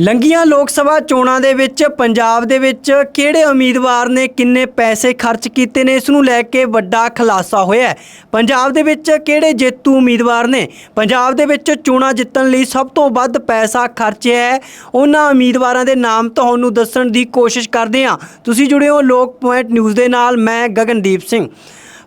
ਲੰਗੀਆਂ ਲੋਕ ਸਭਾ ਚੋਣਾਂ ਦੇ ਵਿੱਚ ਪੰਜਾਬ ਦੇ ਵਿੱਚ ਕਿਹੜੇ ਉਮੀਦਵਾਰ ਨੇ ਕਿੰਨੇ ਪੈਸੇ ਖਰਚ ਕੀਤੇ ਨੇ, ਇਸ ਨੂੰ ਲੈ ਕੇ ਵੱਡਾ ਖੁਲਾਸਾ ਹੋਇਆ ਪੰਜਾਬ ਦੇ ਵਿੱਚ ਕਿਹੜੇ ਜੇਤੂ ਉਮੀਦਵਾਰ ਨੇ? ਪੰਜਾਬ ਦੇ ਵਿੱਚ ਚੋਣਾਂ ਜਿੱਤਣ ਲਈ ਸਭ ਤੋਂ ਵੱਧ ਪੈਸਾ ਖਰਚਿਆ ਹੈ। ਉਹਨਾਂ ਉਮੀਦਵਾਰਾਂ ਦੇ ਨਾਮ ਤੁਹਾਨੂੰ ਦੱਸਣ ਦੀ ਕੋਸ਼ਿਸ਼ ਕਰਦੇ ਹਾਂ। ਤੁਸੀਂ ਜੁੜੇ ਹੋ ਲੋਕ ਪੁਆਇੰਟ ਨਿਊਜ਼ ਦੇ ਨਾਲ, ਮੈਂ ਗਗਨਦੀਪ ਸਿੰਘ।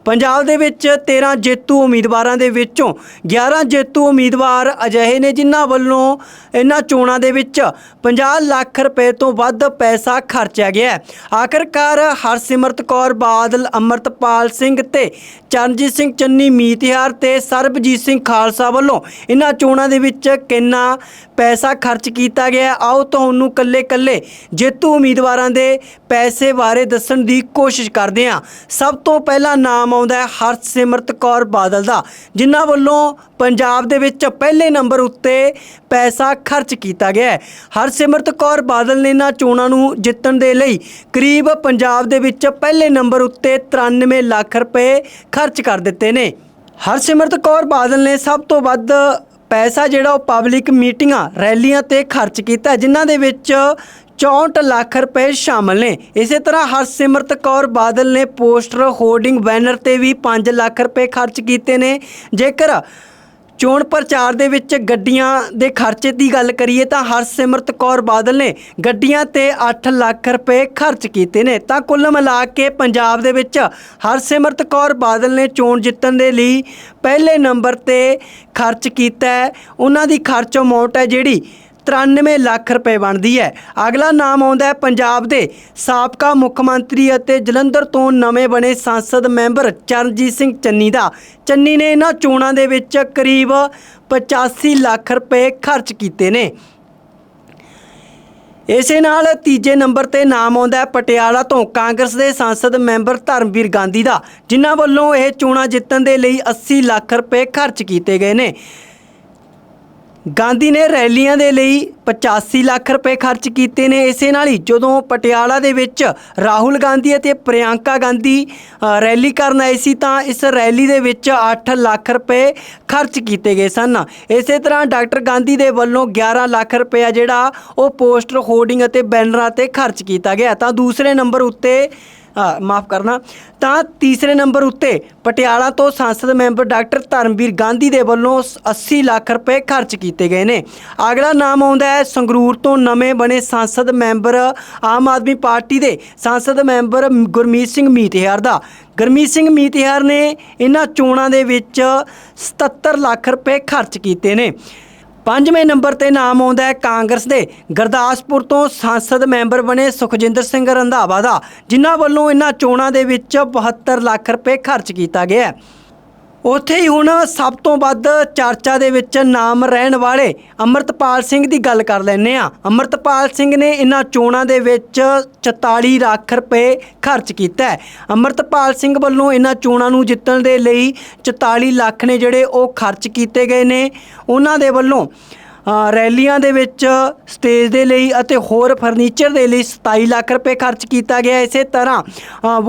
ਪੰਜਾਬ ਦੇ ਵਿੱਚ 13 ਜੇਤੂ ਉਮੀਦਵਾਰਾਂ ਦੇ ਵਿੱਚੋਂ 11 ਜੇਤੂ ਉਮੀਦਵਾਰ ਅਜਿਹੇ ਨੇ ਜਿਨ੍ਹਾਂ ਵੱਲੋਂ ਇਹਨਾਂ ਚੋਣਾਂ ਦੇ ਵਿੱਚ 50 ਲੱਖ ਰੁਪਏ ਤੋਂ ਵੱਧ ਪੈਸਾ ਖਰਚਿਆ ਗਿਆ ਹੈ। ਆਖਰਕਾਰ ਹਰਸਿਮਰਤ ਕੌਰ ਬਾਦਲ, ਅਮਰਤਪਾਲ ਸਿੰਘ ਤੇ ਚਰਨਜੀਤ ਸਿੰਘ ਚੰਨੀ ਮੀਤਿਹਾਰ ਤੇ ਸਰਬਜੀਤ ਸਿੰਘ ਖਾਲਸਾ ਵੱਲੋਂ ਇਹਨਾਂ ਚੋਣਾਂ ਦੇ ਵਿੱਚ ਕਿੰਨਾ ਪੈਸਾ ਖਰਚ ਕੀਤਾ ਗਿਆ ਆਓ ਤੁਹਾਨੂੰ ਕੱਲੇ-ਕੱਲੇ ਜੇਤੂ ਉਮੀਦਵਾਰਾਂ ਦੇ ਪੈਸੇ ਬਾਰੇ ਦੱਸਣ ਦੀ ਕੋਸ਼ਿਸ਼ ਕਰਦੇ ਹਾਂ। ਸਭ ਤੋਂ ਪਹਿਲਾ ਨਾਮ ਆਉਂਦਾ ਹੈ ਹਰਸਿਮਰਤ ਕੌਰ ਬਾਦਲ ਦਾ, ਜਿਨ੍ਹਾਂ ਵੱਲੋਂ ਪੰਜਾਬ ਦੇ ਵਿੱਚ ਪਹਿਲੇ ਨੰਬਰ ਉੱਤੇ ਪੈਸਾ ਖਰਚ ਕੀਤਾ ਗਿਆ ਹੈ। ਹਰਸਿਮਰਤ ਕੌਰ ਬਾਦਲ ਨੇ ਇਹਨਾਂ ਚੋਣਾਂ ਨੂੰ ਜਿੱਤਣ ਦੇ ਲਈ ਕਰੀਬ ਪੰਜਾਬ ਦੇ ਵਿੱਚ ਪਹਿਲੇ ਨੰਬਰ ਉੱਤੇ 93 ਲੱਖ ਰੁਪਏ ਖਰਚ ਕਰ ਦਿੱਤੇ ਨੇ। ਹਰਸਿਮਰਤ ਕੌਰ ਬਾਦਲ ਨੇ ਸਭ ਤੋਂ ਵੱਧ ਪੈਸਾ ਜਿਹੜਾ ਉਹ ਪਬਲਿਕ ਮੀਟਿੰਗਾਂ, ਰੈਲੀਆਂ ਤੇ ਖਰਚ ਕੀਤਾ, ਜਿਨ੍ਹਾਂ ਦੇ ਵਿੱਚ 64 ਲੱਖ ਰੁਪਏ ਸ਼ਾਮਲ ਨੇ। ਇਸੇ ਤਰ੍ਹਾਂ ਹਰਸਿਮਰਤ ਕੌਰ ਬਾਦਲ ਨੇ ਪੋਸਟਰ, ਹੋਰਡਿੰਗ ਬੈਨਰ ਤੇ ਵੀ 5 ਲੱਖ ਰੁਪਏ ਖਰਚ ਕੀਤੇ ਨੇ। ਜੇਕਰ ਚੋਣ ਪ੍ਰਚਾਰ ਦੇ ਵਿੱਚ ਗੱਡੀਆਂ ਦੇ ਖਰਚੇ ਦੀ ਗੱਲ ਕਰੀਏ ਤਾਂ ਹਰਸਿਮਰਤ ਕੌਰ ਬਾਦਲ ਨੇ ਗੱਡੀਆਂ ਤੇ 8 ਲੱਖ ਰੁਪਏ ਖਰਚ ਕੀਤੇ ਨੇ। ਤਾਂ ਕੁੱਲ ਮਿਲਾ ਕੇ ਪੰਜਾਬ ਦੇ ਵਿੱਚ ਹਰਸਿਮਰਤ ਕੌਰ ਬਾਦਲ ਨੇ ਚੋਣ ਜਿੱਤਣ ਦੇ ਲਈ ਪਹਿਲੇ ਨੰਬਰ ਤੇ ਖਰਚ ਕੀਤਾ ਹੈ। ਉਹਨਾਂ ਦੀ ਖਰਚ ਅਮਾਉਂਟ ਹੈ ਜਿਹੜੀ 93 ਲੱਖ ਰੁਪਏ ਬਣਦੀ ਹੈ। ਅਗਲਾ ਨਾਮ ਆਉਂਦਾ ਹੈ ਪੰਜਾਬ ਦੇ। ਸਾਬਕਾ ਮੁੱਖ ਮੰਤਰੀ ਅਤੇ ਜਲੰਧਰ ਤੋਂ ਨਵੇਂ ਬਣੇ ਸੰਸਦ ਮੈਂਬਰ ਚਰਨਜੀਤ ਸਿੰਘ ਚੰਨੀ ਦਾ। ਚੰਨੀ ਨੇ ਇਹਨਾਂ ਚੋਣਾਂ ਦੇ ਵਿੱਚ ਕਰੀਬ 85 ਲੱਖ ਰੁਪਏ ਖਰਚ ਕੀਤੇ ਨੇ। ਇਸੇ ਨਾਲ ਤੀਜੇ ਨੰਬਰ ਤੇ ਨਾਮ ਆਉਂਦਾ ਹੈ ਪਟਿਆਲਾ ਤੋਂ ਕਾਂਗਰਸ ਦੇ ਸੰਸਦ ਮੈਂਬਰ ਧਰਮਵੀਰ ਗਾਂਧੀ ਦਾ, ਜਿਨ੍ਹਾਂ ਵੱਲੋਂ ਇਹ ਚੋਣਾਂ ਜਿੱਤਣ ਦੇ ਲਈ 80 ਲੱਖ ਰੁਪਏ ਖਰਚ ਕੀਤੇ ਗਏ ਨੇ। ਗਾਂਧੀ ਨੇ ਰੈਲੀਆਂ ਦੇ ਲਈ 85 ਲੱਖ ਰੁਪਏ ਖਰਚ ਕੀਤੇ ਨੇ। ਇਸੇ ਨਾਲ ਹੀ ਜਦੋਂ ਪਟਿਆਲਾ ਦੇ ਵਿੱਚ ਰਾਹੁਲ ਗਾਂਧੀ ਅਤੇ ਪ੍ਰਿਯੰਕਾ ਗਾਂਧੀ ਰੈਲੀ ਕਰਨ ਆਏ ਸੀ ਤਾਂ ਇਸ ਰੈਲੀ ਦੇ ਵਿੱਚ 8 ਲੱਖ ਰੁਪਏ ਖਰਚ ਕੀਤੇ ਗਏ ਸਨ। ਇਸੇ ਤਰ੍ਹਾਂ ਡਾਕਟਰ ਗਾਂਧੀ ਦੇ ਵੱਲੋਂ 11 ਲੱਖ ਰੁਪਏ ਜਿਹੜਾ ਉਹ ਪੋਸਟਰ ਹੋਰਡਿੰਗ ਅਤੇ ਬੈਨਰਾਂ ਤੇ ਖਰਚ ਕੀਤਾ ਗਿਆ। ਤਾਂ ਦੂਸਰੇ ਨੰਬਰ ਉੱਤੇ ਮਾਫ ਕਰਨਾ। ਤਾਂ ਤੀਸਰੇ ਨੰਬਰ ਉੱਤੇ ਪਟਿਆਲਾ ਤੋਂ ਸੰਸਦ ਮੈਂਬਰ ਡਾਕਟਰ ਧਰਮਵੀਰ ਗਾਂਧੀ ਦੇ ਵੱਲੋਂ 80 ਲੱਖ ਰੁਪਏ ਖਰਚ ਕੀਤੇ ਗਏ ਨੇ। ਅਗਲਾ ਨਾਮ ਆਉਂਦਾ ਹੈ ਸੰਗਰੂਰ ਤੋਂ ਨਵੇਂ ਬਣੇ ਸੰਸਦ ਮੈਂਬਰ ਆਮ ਆਦਮੀ ਪਾਰਟੀ ਦੇ ਸੰਸਦ ਮੈਂਬਰ ਗੁਰਮੀਤ ਸਿੰਘ ਮੀਤਿਹਾਰ ਦਾ। ਗੁਰਮੀਤ ਸਿੰਘ ਮੀਤਿਹਾਰ ਨੇ ਇਹਨਾਂ ਚੋਣਾਂ ਦੇ ਵਿੱਚ 77 ਲੱਖ ਰੁਪਏ ਖਰਚ ਕੀਤੇ ਨੇ। ਪੰਜਵੇਂ ਨੰਬਰ ਤੇ ਨਾਮ ਆਉਂਦਾ ਹੈ ਕਾਂਗਰਸ ਦੇ। ਗੁਰਦਾਸਪੁਰ ਤੋਂ ਸੰਸਦ ਮੈਂਬਰ ਬਣੇ ਸੁਖਜਿੰਦਰ ਸਿੰਘ ਰੰਧਾਵਾ ਦਾ, ਜਿਨ੍ਹਾਂ ਵੱਲੋਂ ਇਹਨਾਂ ਚੋਣਾਂ ਦੇ ਵਿੱਚ 72 ਲੱਖ ਰੁਪਏ ਖਰਚ ਕੀਤਾ ਗਿਆ ਹੈ। ਉੱਥੇ ਹੀ ਹੁਣ ਸਭ ਤੋਂ ਵੱਧ ਚਰਚਾ ਦੇ ਵਿੱਚ ਨਾਮ ਰਹਿਣ ਵਾਲੇ ਅਮਰਤਪਾਲ ਸਿੰਘ ਦੀ ਗੱਲ ਕਰ ਲੈਂਦੇ ਆ ਅਮਰਤਪਾਲ ਸਿੰਘ ਨੇ ਇਹਨਾਂ ਚੋਣਾਂ ਦੇ ਵਿੱਚ 44 ਲੱਖ ਰੁਪਏ ਖਰਚ ਕੀਤਾ ਹੈ। ਅਮਰਤਪਾਲ ਸਿੰਘ ਵੱਲੋਂ ਇਹਨਾਂ ਚੋਣਾਂ ਨੂੰ ਜਿੱਤਣ ਦੇ ਲਈ 44 ਲੱਖ ਨੇ ਜਿਹੜੇ ਉਹ ਖਰਚ ਕੀਤੇ ਗਏ ਨੇ। ਉਹਨਾਂ ਦੇ ਵੱਲੋਂ ਰੈਲੀਆਂ ਦੇ ਵਿੱਚ ਸਟੇਜ ਦੇ ਲਈ ਅਤੇ ਹੋਰ ਫਰਨੀਚਰ ਦੇ ਲਈ 27 ਲੱਖ ਰੁਪਏ ਖਰਚ ਕੀਤਾ ਗਿਆ। ਇਸੇ ਤਰ੍ਹਾਂ ਅ,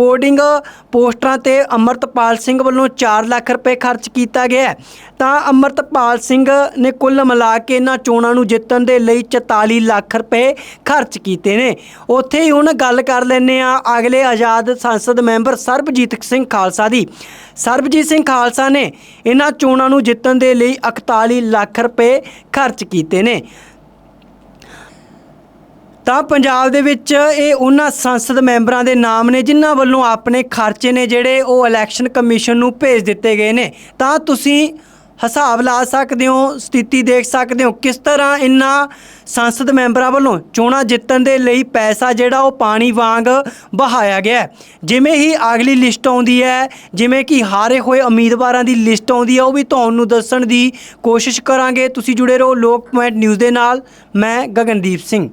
ਪੋਸਟਰਾਂ ਤੇ ਅਮਰਤਪਾਲ ਸਿੰਘ ਵੱਲੋਂ 4 ਲੱਖ ਰੁਪਏ ਖਰਚ ਕੀਤਾ ਗਿਆ। ਤਾਂ ਅਮਰਤਪਾਲ ਸਿੰਘ ਨੇ ਕੁੱਲ ਮਿਲਾ ਕੇ ਇਹਨਾਂ ਚੋਣਾਂ ਨੂੰ ਜਿੱਤਣ ਦੇ ਲਈ 44 ਲੱਖ ਰੁਪਏ ਖਰਚ ਕੀਤੇ ਨੇ। ਉੱਥੇ ਹੀ ਹੁਣ ਗੱਲ ਕਰ ਲੈਂਦੇ ਆ ਅਗਲੇ ਆਜ਼ਾਦ ਸੰਸਦ ਮੈਂਬਰ ਸਰਬਜੀਤ ਸਿੰਘ ਖਾਲਸਾ ਦੀ। ਸਰਬਜੀਤ ਸਿੰਘ ਖਾਲਸਾ ਨੇ ਇਹਨਾਂ ਚੋਣਾਂ ਨੂੰ ਜਿੱਤਣ ਦੇ ਲਈ 41 ਲੱਖ ਰੁਪਏ ਖਰਚ ਕੀਤੇ ਨੇ। ਤਾਂ ਪੰਜਾਬ ਦੇ ਵਿੱਚ ਇਹ ਉਹਨਾਂ ਸੰਸਦ ਮੈਂਬਰਾਂ ਦੇ ਨਾਮ ਨੇ ਜਿਨ੍ਹਾਂ ਵੱਲੋਂ ਆਪਣੇ ਖਰਚੇ ਨੇ ਜਿਹੜੇ ਉਹ ਇਲੈਕਸ਼ਨ ਕਮਿਸ਼ਨ ਨੂੰ ਭੇਜ ਦਿੱਤੇ ਗਏ ਨੇ। ਤਾਂ ਤੁਸੀਂ ਹਿਸਾਬ ਲਾ ਸਕਦੇ ਹੋ, ਸਥਿਤੀ ਦੇਖ ਸਕਦੇ ਹੋ, ਕਿਸ ਤਰ੍ਹਾਂ ਇਨ੍ਹਾਂ ਸੰਸਦ ਮੈਂਬਰਾਂ ਵੱਲੋਂ ਚੋਣਾਂ ਜਿੱਤਣ ਦੇ ਲਈ ਪੈਸਾ ਜਿਹੜਾ ਉਹ ਪਾਣੀ ਵਾਂਗ ਬਹਾਇਆ ਗਿਆ ਜਿਵੇਂ ਹੀ ਅਗਲੀ ਲਿਸਟ ਆਉਂਦੀ ਹੈ, ਜਿਵੇਂ ਕਿ ਹਾਰੇ ਹੋਏ ਉਮੀਦਵਾਰਾਂ ਦੀ ਲਿਸਟ ਆਉਂਦੀ ਹੈ, ਉਹ ਵੀ ਤੁਹਾਨੂੰ ਦੱਸਣ ਦੀ ਕੋਸ਼ਿਸ਼ ਕਰਾਂਗੇ। ਤੁਸੀਂ ਜੁੜੇ ਰਹੋ ਲੋਕ ਪੁਆਇੰਟ ਨਿਊਜ਼ ਦੇ ਨਾਲ, ਮੈਂ ਗਗਨਦੀਪ ਸਿੰਘ।